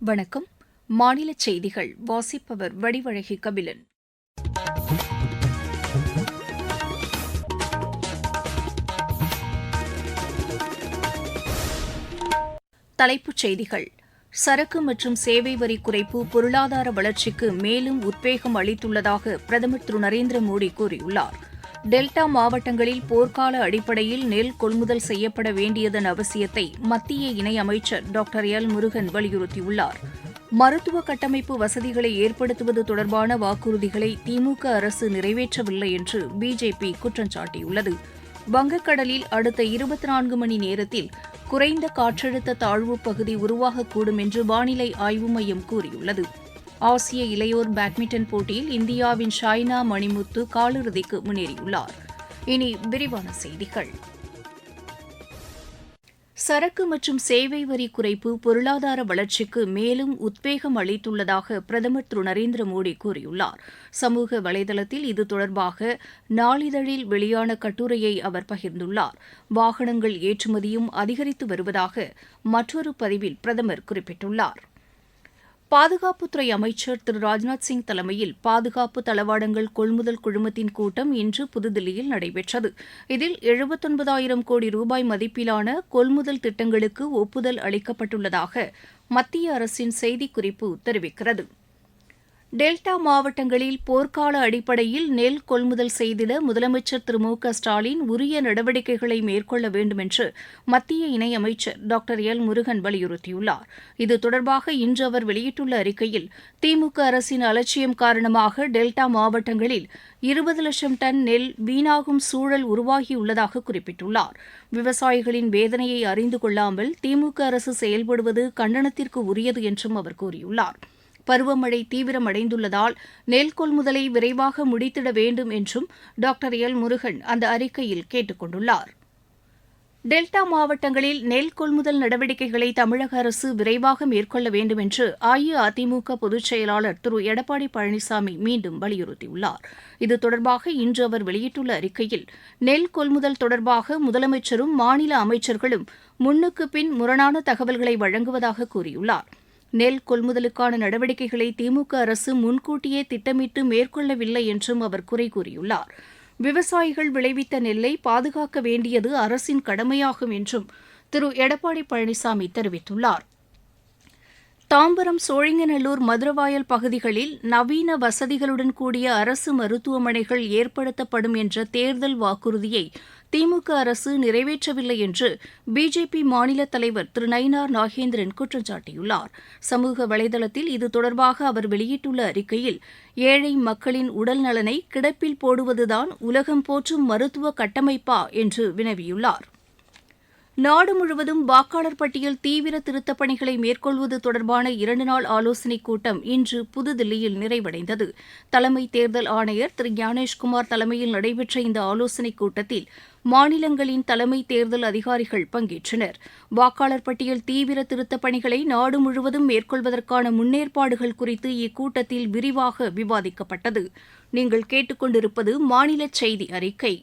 வணக்கம். மாநில செய்திகள். வாசிப்பவர் வடிவழகி கபிலன். தலைப்புச் செய்திகள். சரக்கு மற்றும் சேவை வரி குறைப்பு பொருளாதார வளர்ச்சிக்கு மேலும் உத்வேகம் அளித்துள்ளதாக பிரதமர் திரு நரேந்திர மோடி கூறியுள்ளார். டெல்டா மாவட்டங்களில் போர்க்கால அடிப்படையில் நெல் கொள்முதல் செய்யப்பட வேண்டியதன் அவசியத்தை மத்திய இணையமைச்சர் டாக்டர் எல் முருகன் வலியுறுத்தியுள்ளார். மருத்துவ கட்டமைப்பு வசதிகளை ஏற்படுத்துவது தொடர்பான வாக்குறுதிகளை திமுக அரசு நிறைவேற்றவில்லை என்று பிஜேபி குற்றம் சாட்டியுள்ளது. வங்கக்கடலில் அடுத்த இருபத்தி நான்கு மணி நேரத்தில் குறைந்த காற்றழுத்த தாழ்வுப் பகுதி உருவாகக்கூடும் என்று வானிலை ஆய்வு மையம் கூறியுள்ளது. ஆசிய இளையோர் பேட்மிண்டன் போட்டியில் இந்தியாவின் ஷாய்னா மணிமுத்து காலிறுதிக்கு முன்னேறியுள்ளார். இனி விரிவான செய்திகள். சரக்கு மற்றும் சேவை வரி குறைப்பு பொருளாதார வளர்ச்சிக்கு மேலும் உத்வேகம் அளித்துள்ளதாக பிரதமர் திரு நரேந்திர மோடி கூறியுள்ளார். சமூக வலைதளத்தில் இது தொடர்பாக நாளிதழில் வெளியான கட்டுரையை அவர் பகிர்ந்துள்ளார். வாகனங்கள் ஏற்றுமதியும் அதிகரித்து வருவதாக மற்றொரு பதிவில் பிரதமர் குறிப்பிட்டுள்ளார். பாதுகாப்புத்துறை அமைச்சர் திரு ராஜ்நாத் சிங் தலைமையில் பாதுகாப்பு தளவாடங்கள் கொள்முதல் குழுமத்தின் கூட்டம் இன்று புதுதில்லியில் நடைபெற்றது. இதில் எழுபத்தொன்பதாயிரம் கோடி ரூபாய் மதிப்பிலான கொள்முதல் திட்டங்களுக்கு ஒப்புதல் அளிக்கப்பட்டுள்ளதாக மத்திய அரசின் செய்திக்குறிப்பு தெரிவிக்கிறது. டெல்டா மாவட்டங்களில் போர்க்கால அடிப்படையில் நெல் கொள்முதல் செய்திட முதலமைச்சர் திரு மு க ஸ்டாலின் உரிய நடவடிக்கைகளை மேற்கொள்ள வேண்டும் என்று மத்திய இணையமைச்சர் டாக்டர் எல் முருகன் வலியுறுத்தியுள்ளார். இது தொடர்பாக இன்று அவர் வெளியிட்டுள்ள அறிக்கையில் திமுக அரசின் அலட்சியம் காரணமாக டெல்டா மாவட்டங்களில் இருபது லட்சம் டன் நெல் வீணாகும் சூழல் உருவாகியுள்ளதாக குறிப்பிட்டுள்ளார். விவசாயிகளின் வேதனையை அறிந்து கொள்ளாமல் திமுக அரசு செயல்படுவது கண்டனத்திற்கு உரியது என்றும் அவர் கூறியுள்ளார். பருவமழை தீவிரமடைந்துள்ளதால் நெல் கொள்முதலை விரைவாக முடித்திட வேண்டும் என்றும் டாக்டர் எல் முருகன் அந்த அறிக்கையில் கேட்டுக் கொண்டுள்ளார். டெல்டா மாவட்டங்களில் நெல் கொள்முதல் நடவடிக்கைகளை தமிழக அரசு விரைவாக மேற்கொள்ள வேண்டும் என்று அஇஅதிமுக பொதுச் செயலாளர் திரு எடப்பாடி பழனிசாமி மீண்டும் வலியுறுத்தியுள்ளார். இது தொடர்பாக இன்று அவர் வெளியிட்டுள்ள அறிக்கையில் நெல் கொள்முதல் தொடர்பாக முதலமைச்சரும் மாநில அமைச்சர்களும் முன்னுக்கு பின் முரணான தகவல்களை வழங்குவதாக கூறியுள்ளார். நெல் கொள்முதலுக்கான நடவடிக்கைகளை திமுக அரசு முன்கூட்டியே திட்டமிட்டு மேற்கொள்ளவில்லை என்றும் அவர் குறை கூறியுள்ளார். விவசாயிகள் விளைவித்த நெல்லை பாதுகாக்க வேண்டியது அரசின் கடமையாகும் என்றும் திரு. எடப்பாடி பழனிசாமி தெரிவித்துள்ளார். தாம்பரம் சோழிங்கநல்லூர் மதுரவாயல் பகுதிகளில் நவீன வசதிகளுடன் கூடிய அரசு மருத்துவமனைகள் ஏற்படுத்தப்படும் என்ற தேர்தல் வாக்குறுதியை திமுக அரசு நிறைவேற்றவில்லை என்று பிஜேபி மாநில தலைவர் திரு நயினார் நாகேந்திரன் குற்றம் சாட்டியுள்ளார். சமூக வலைதளத்தில் இது தொடர்பாக அவர் வெளியிட்டுள்ள அறிக்கையில் ஏழை மக்களின் உடல் நலனை கிடப்பில் போடுவதுதான் உலகம் போற்றும் மருத்துவ கட்டமைப்பா என்று வினவியுள்ளார். நாடு முழுவதும் வாக்காளர் பட்டியல் தீவிர திருத்தப் பணிகளை மேற்கொள்வது தொடர்பான இரண்டு நாள் ஆலோசனைக் கூட்டம் இன்று புதுதில்லியில் நிறைவடைந்தது. தலைமை தேர்தல் ஆணையர் திரு ஞானேஷ்குமார் தலைமையில் நடைபெற்ற இந்த ஆலோசனைக் கூட்டத்தில் மாநிலங்களின் தலைமை தேர்தல் அதிகாரிகள் பங்கேற்றனர். வாக்காளர் பட்டியல் தீவிர திருத்தப் பணிகளை நாடு முழுவதும் மேற்கொள்வதற்கான முன்னேற்பாடுகள் குறித்து இக்கூட்டத்தில் விரிவாக விவாதிக்கப்பட்டது. நீங்கள் கேட்டுக்கொண்டிருப்பது மாநில செய்தி அறிக்கை.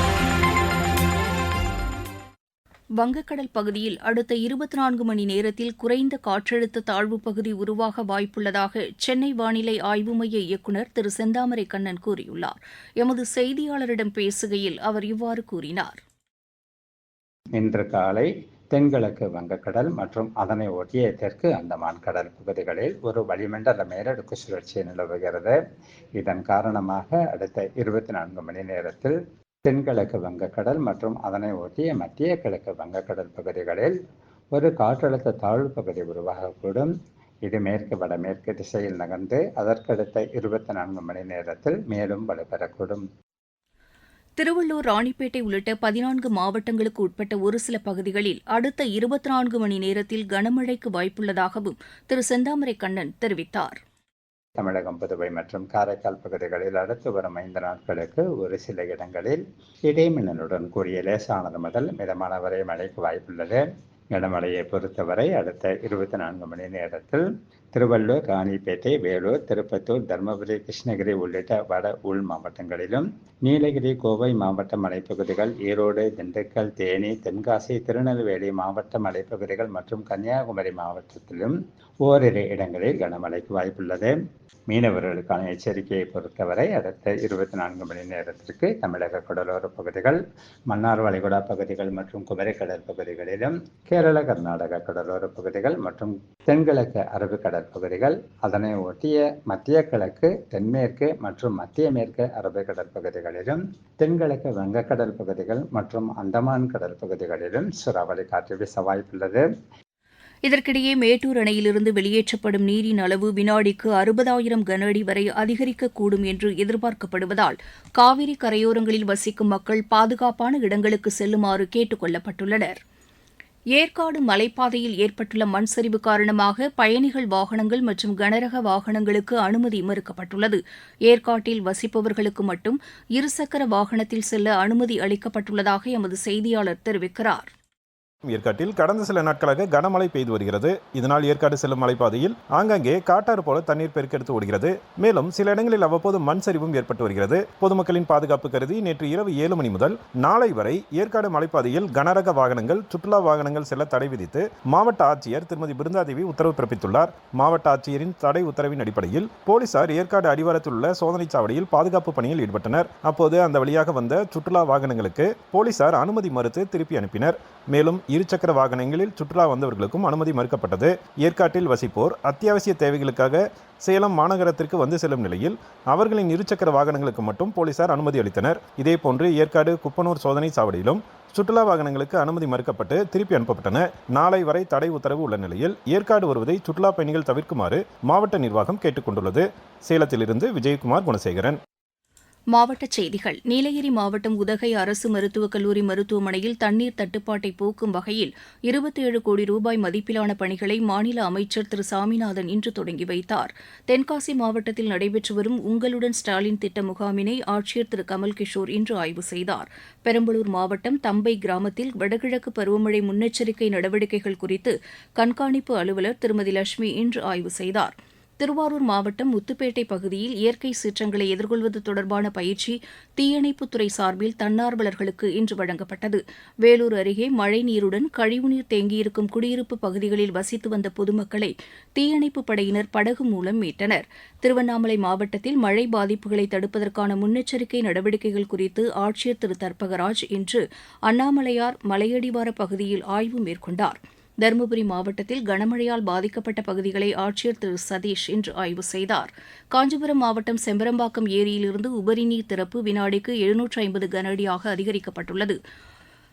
வங்கக்கடல் பகுதியில் அடுத்த இருபத்தி நான்கு மணி நேரத்தில் குறைந்த காற்றழுத்த தாழ்வுப் பகுதி உருவாக வாய்ப்புள்ளதாக சென்னை வானிலை ஆய்வு மைய இயக்குநர் திரு செந்தாமரை கண்ணன் கூறியுள்ளார். எமது செய்தியாளரிடம் பேசுகையில் அவர் இவ்வாறு கூறினார். இன்று காலை தென்கிழக்கு வங்கக்கடல் மற்றும் அதனை ஒட்டிய தெற்கு அந்தமான் கடல் பகுதிகளில் ஒரு வளிமண்டல மேலடுக்கு சுழற்சி நிலவுகிறது. இதன் காரணமாக அடுத்த இருபத்தி நான்கு மணி நேரத்தில் தென்கிழக்கு வங்கக்கடல் மற்றும் அதனை ஒட்டிய மத்திய கிழக்கு வங்கக்கடல் பகுதிகளில் ஒரு காற்றழுத்த தாழ்வு பகுதி உருவாகக்கூடும். இது மேற்கு வடமேற்கு திசையில் நகர்ந்து அதற்கடுத்த இருபத்தி நான்கு மணி நேரத்தில் மேலும் வலுப்பெறக்கூடும். திருவள்ளூர் ராணிப்பேட்டை உள்ளிட்ட பதினான்கு மாவட்டங்களுக்கு உட்பட்ட ஒரு சில பகுதிகளில் அடுத்த இருபத்தி நான்கு மணி நேரத்தில் கனமழைக்கு வாய்ப்புள்ளதாகவும் திரு செந்தாமரை கண்ணன் தெரிவித்தார். தமிழகம் புதுவை மற்றும் காரைக்கால் பகுதிகளில் அடுத்து வரும் ஐந்து நாட்களுக்கு ஒரு சில இடங்களில் இடைமின்னலுடன் கூடிய லேசானது முதல் மிதமான வரை மழைக்கு வாய்ப்புள்ளது. கனமழையை பொறுத்தவரை அடுத்த இருபத்தி நான்கு மணி நேரத்தில் திருவள்ளூர் ராணிப்பேட்டை வேலூர் திருப்பத்தூர் தருமபுரி கிருஷ்ணகிரி உள்ளிட்ட வட உள் மாவட்டங்களிலும் நீலகிரி கோவை மாவட்ட மலைப்பகுதிகள் ஈரோடு திண்டுக்கல் தேனி தென்காசி திருநெல்வேலி மாவட்ட மலைப்பகுதிகள் மற்றும் கன்னியாகுமரி மாவட்டத்திலும் ஓரிரு இடங்களில் கனமழைக்கு வாய்ப்புள்ளது. மீனவர்களுக்கான எச்சரிக்கையை பொறுத்தவரை அடுத்த இருபத்தி நான்கு மணி நேரத்திற்கு தமிழக கடலோர பகுதிகள் மன்னார் வளைகுடா பகுதிகள் மற்றும் குமரிக்கடல் பகுதிகளிலும் கேரள கர்நாடக கடலோர பகுதிகள் மற்றும் தென்கிழக்கு அரபிக்கடல் பகுதிகள் அதனை ஒட்டிய மத்திய கிழக்கு தென்மேற்கு மற்றும் மத்திய மேற்கு அரபிக் கடற்பகுதிகளிலும் தென்கிழக்கு வங்கக்கடல் பகுதிகள் மற்றும் அந்தமான் கடல் பகுதிகளிலும் சூறாவளி காற்று வீச வாய்ப்புள்ளது. இதற்கிடையே மேட்டூர் அணையிலிருந்து வெளியேற்றப்படும் நீரின் அளவு வினாடிக்கு அறுபதாயிரம் கன அடி வரை அதிகரிக்கக்கூடும் என்று எதிர்பார்க்கப்படுவதால் காவிரி கரையோரங்களில் வசிக்கும் மக்கள் பாதுகாப்பான இடங்களுக்கு செல்லுமாறு கேட்டுக் கொள்ளப்பட்டுள்ளனா் ஏற்காடு மலைப்பாதையில் ஏற்பட்டுள்ள மண் சரிவு காரணமாக பயணிகள் வாகனங்கள் மற்றும் கனரக வாகனங்களுக்கு அனுமதி மறுக்கப்பட்டுள்ளது. ஏற்காட்டில் வசிப்பவர்களுக்கு மட்டும் இருசக்கர வாகனத்தில் செல்ல அனுமதி அளிக்கப்பட்டுள்ளதாக எமது செய்தியாளர் தெரிவிக்கிறார். ஏற்காட்டில் கடந்த சில நாட்களாக கனமழை பெய்து வருகிறது. இதனால் ஏற்காடு செல்லும் மலைப்பாதையில் ஆங்காங்கே காட்டாறு போல தண்ணீர் பெருக்கெடுத்து ஓடுகிறது. மேலும் சில இடங்களில் அவ்வப்போது மண் சரிவும் ஏற்பட்டு வருகிறது. பொதுமக்களின் பாதுகாப்பு கருதி நேற்று இரவு ஏழு மணி முதல் நாளை வரை ஏற்காடு மலைப்பாதையில் கனரக வாகனங்கள் சுற்றுலா வாகனங்கள் செல்ல தடை விதித்து மாவட்ட ஆட்சியர் திருமதி பிருந்தாதேவி உத்தரவு பிறப்பித்துள்ளார். மாவட்ட ஆட்சியரின் தடை உத்தரவின் அடிப்படையில் போலீசார் ஏற்காடு அடிவாரத்தில் உள்ள சோதனை சாவடியில் பாதுகாப்பு பணியில் ஈடுபட்டனர். அப்போது அந்த வழியாக வந்த சுற்றுலா வாகனங்களுக்கு போலீசார் அனுமதி மறுத்து திருப்பி அனுப்பினர். மேலும் இருசக்கர வாகனங்களில் சுற்றுலா வந்தவர்களுக்கும் அனுமதி மறுக்கப்பட்டது. ஏற்காட்டில் வசிப்போர் அத்தியாவசிய தேவைகளுக்காக சேலம் மாநகரத்திற்கு வந்து செல்லும் நிலையில் அவர்களின் இருசக்கர வாகனங்களுக்கு மட்டும் போலீசார் அனுமதி அளித்தனர். இதேபோன்று ஏற்காடு குப்பனூர் சோதனை சாவடியிலும் சுற்றுலா வாகனங்களுக்கு அனுமதி மறுக்கப்பட்டு திருப்பி அனுப்பப்பட்டன. நாளை வரை தடை உத்தரவு உள்ள நிலையில் ஏற்காடு வருவதை சுற்றுலா பயணிகள் தவிர்க்குமாறு மாவட்ட நிர்வாகம் கேட்டுக்கொண்டுள்ளது. சேலத்திலிருந்து விஜயகுமார் குணசேகரன். மாவட்டச் செய்திகள். நீலகிரி மாவட்டம் உதகை அரசு மருத்துவக் கல்லூரி மருத்துவமனையில் தண்ணீர் தட்டுப்பாட்டை போக்கும் வகையில் இருபத்தேழு கோடி ரூபாய் மதிப்பிலான பணிகளை மாநில அமைச்சர் திரு. சாமிநாதன் இன்று தொடங்கி வைத்தார். தென்காசி மாவட்டத்தில் நடைபெற்று வரும் உங்களுடன் ஸ்டாலின் திட்ட முகாமினை ஆட்சியர் திரு. கமல் கிஷோர் இன்று ஆய்வு செய்தார். பெரம்பலூர் மாவட்டம் தம்பை கிராமத்தில் வடகிழக்கு பருவமழை முன்னெச்சரிக்கை நடவடிக்கைகள் குறித்து கண்காணிப்பு அலுவலர் திருமதி லட்சுமி இன்று ஆய்வு செய்தார். திருவாரூர் மாவட்டம் முத்துப்பேட்டை பகுதியில் இயற்கை சீற்றங்களை எதிர்கொள்வது தொடர்பான பயிற்சி தீயணைப்புத்துறை சார்பில் தன்னார்வலர்களுக்கு இன்று வழங்கப்பட்டது. வேலூர் அருகே மழைநீருடன் கழிவுநீர் தேங்கியிருக்கும் குடியிருப்பு பகுதிகளில் வசித்து வந்த பொதுமக்களை தீயணைப்புப் படையினர் படகு மூலம் மீட்டனர். திருவண்ணாமலை மாவட்டத்தில் மழை பாதிப்புகளை தடுப்பதற்கான முன்னெச்சரிக்கை நடவடிக்கைகள் குறித்து ஆட்சியர் திரு. தர்பகராஜ் இன்று அண்ணாமலையார் மலையடிவார பகுதியில் ஆய்வு மேற்கொண்டார். தருமபுரி மாவட்டத்தில் கனமழையால் பாதிக்கப்பட்ட பகுதிகளை ஆட்சியர் திரு. சதீஷ் இன்று ஆய்வு செய்தார். காஞ்சிபுரம் மாவட்டம் செம்பரம்பாக்கம் ஏரியிலிருந்து உபரி நீர் திறப்பு வினாடிக்கு எழுநூற்று ஐம்பது கனஅடியாக அதிகரிக்கப்பட்டுள்ளது.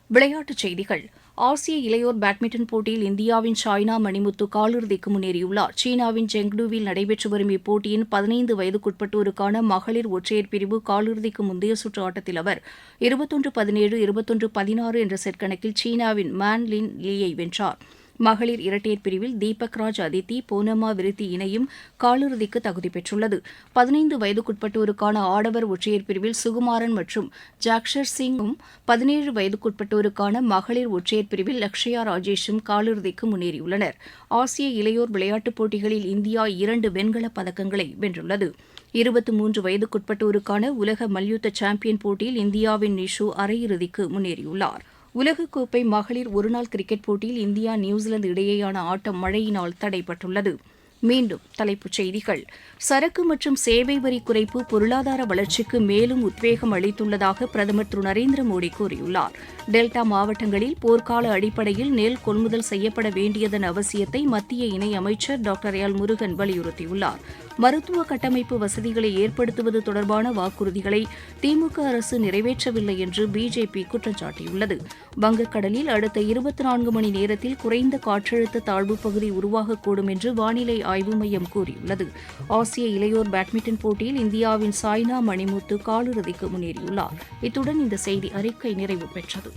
விளையாட்டுச் செய்திகள். ஆசிய இளையோர் பேட்மிண்டன் போட்டியில் இந்தியாவின் சாய்னா மணிமுத்து காலிறுதிக்கு முன்னேறியுள்ளார். சீனாவின் ஜெங்டூவில் நடைபெற்று வரும் இப்போட்டியின் பதினைந்து வயதுக்குட்பட்டோருக்கான மகளிர் ஒற்றையர் பிரிவு காலிறுதிக்கு முந்தைய சுற்று ஆட்டத்தில் அவர் இருபத்தொன்று பதினேழு இருபத்தொன்று பதினாறு என்ற செட் கணக்கில் சீனாவின் மேன் லின் லீயை வென்றார். மகளிர் இரட்டையர் பிரிவில் தீபக் ராஜ் அதித்தி பூனம்மா விருத்தி இணையும் காலிறுதிக்கு தகுதி பெற்றுள்ளது. பதினைந்து வயதுக்குட்பட்டோருக்கான ஆடவர் ஒற்றையர் பிரிவில் சுகுமாரன் மற்றும் ஜாக்ஷர் சிங்கும் பதினேழு வயதுக்குட்பட்டோருக்கான மகளிர் ஒற்றையர் பிரிவில் லக்ஷயா ராஜேஷும் காலிறுதிக்கு முன்னேறியுள்ளனர். ஆசிய இளையோர் விளையாட்டுப் போட்டிகளில் இந்தியா இரண்டு வெண்கலப் பதக்கங்களை வென்றுள்ளது. இருபத்தி மூன்று வயதுக்குட்பட்டோருக்கான உலக மல்யுத்த சாம்பியன் போட்டியில் இந்தியாவின் நிஷு அரையிறுதிக்கு முன்னேறியுள்ளார். உலகக்கோப்பை மகளிர் ஒருநாள் கிரிக்கெட் போட்டியில் இந்தியா நியூசிலாந்து இடையேயான ஆட்டம் மழையினால் தடைபட்டுள்ளது. மீண்டும் தலைப்புச் செய்திகள். சரக்கு மற்றும் சேவை வரி குறைப்பு பொருளாதார வளர்ச்சிக்கு மேலும் உத்வேகம் அளித்துள்ளதாக பிரதமர் திரு. நரேந்திர மோடி கூறியுள்ளார். டெல்டா மாவட்டங்களில் போர்க்கால அடிப்படையில் நெல் கொள்முதல் செய்யப்பட வேண்டியதன் அவசியத்தை மத்திய இணையமைச்சர் டாக்டர் எல் முருகன் வலியுறுத்தியுள்ளார். மருத்துவ கட்டமைப்பு வசதிகளை ஏற்படுத்துவது தொடர்பான வாக்குறுதிகளை திமுக அரசு நிறைவேற்றவில்லை என்று பிஜேபி குற்றம் சாட்டியுள்ளது வங்கக்கடலில் அடுத்த இருபத்தி நான்கு மணி நேரத்தில் குறைந்த காற்றழுத்த தாழ்வு பகுதி உருவாகக்கூடும் என்று வானிலை ஆய்வு மையம் கூறியுள்ளது. ஆசிய இளையோர் பேட்மிண்டன் போட்டியில் இந்தியாவின் சாய்னா மணிமுத்து காலிறுதிக்கு முன்னேறியுள்ளார். இத்துடன் இந்த செய்தி அறிக்கை நிறைவு பெற்றது.